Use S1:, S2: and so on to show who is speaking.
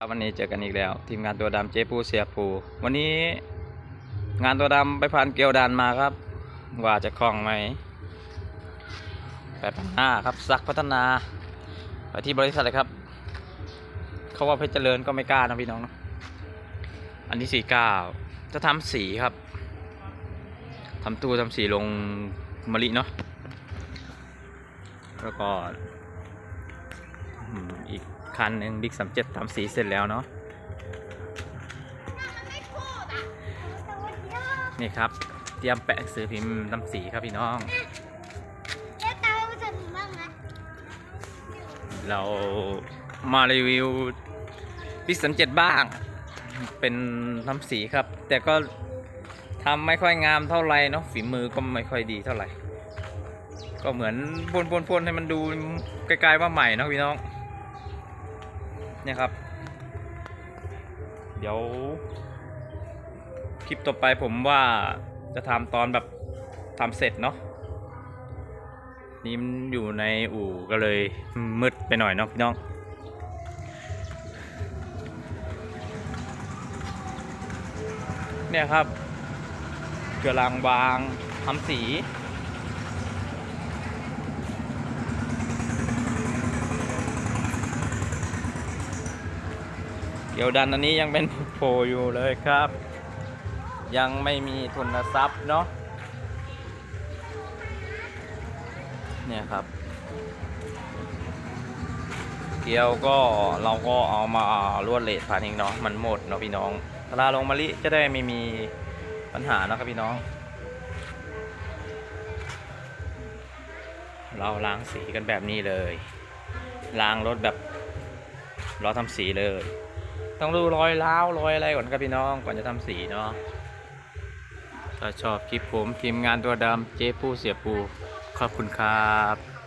S1: ครับวันนี้เจอกันอีกแล้ว ทีมงานตัวดำเจ๊ปูเสียปูวันนี้งานตัวดำไปพันเกลียวดันมาครับ ว่าจะคล่องไหมแปดพันห้าครับซักพัฒนาไปที่บริษัทเลยครับ เขาว่าเพชรเจริญก็ไม่กล้านะพี่น้องเนาะอันที่สี่เก้าจะทำสีครับทำตู้ทำสีลงมะลิเนาะแล้วก็ อีกคันหนึ่งบิ๊กสามเจ็ดทำสีเสร็จแล้วเนาะนี่ครับ เตรียมแปะสือพิมพ์ทำสีครับพี่น้อง
S2: แล้วตาเราจะมีบ้างไหม
S1: เรามารีวิวบิ๊กสามเจ็ดบ้าง เป็นทำสีครับ แต่ก็ทำไม่ค่อยงามเท่าไหร่เนาะฝีมือก็ไม่ค่อยดีเท่าไหร่ก็เหมือนพ่นๆๆให้มันดูใกล้ๆว่าใหม่เนาะพี่น้อง เนี่ยครับ เดี๋ยว คลิปต่อไปผมว่าจะทำตอนแบบทำเสร็จเนาะนี่มันอยู่ในอู่ก็เลยมืดไปหน่อยเนาะพี่น้องเนี่ยครับเกลือลางบางทำสี เกี่ยวดันอันนี้ยังเป็นโผล่อยู่เลยครับ ยังไม่มีทุนทรัพย์เนาะเนี่ยครับ เกี่ยวก็เราก็เอามาลวดเลทพันเองเนาะมันหมดเนาะพี่น้องเวลาลงมะลิจะได้ไม่มีปัญหาเนาะครับพี่น้อง เราล้างสีกันแบบนี้เลย ล้างรถแบบเราทำสีเลย ต้องดูรอยร้าวรอยอะไรก่อนครับพี่น้องก่อนจะทำสีเนาะถ้าชอบคลิปผมทีมงานตัวดำเจ๊ปูเสียปูขอบคุณครับ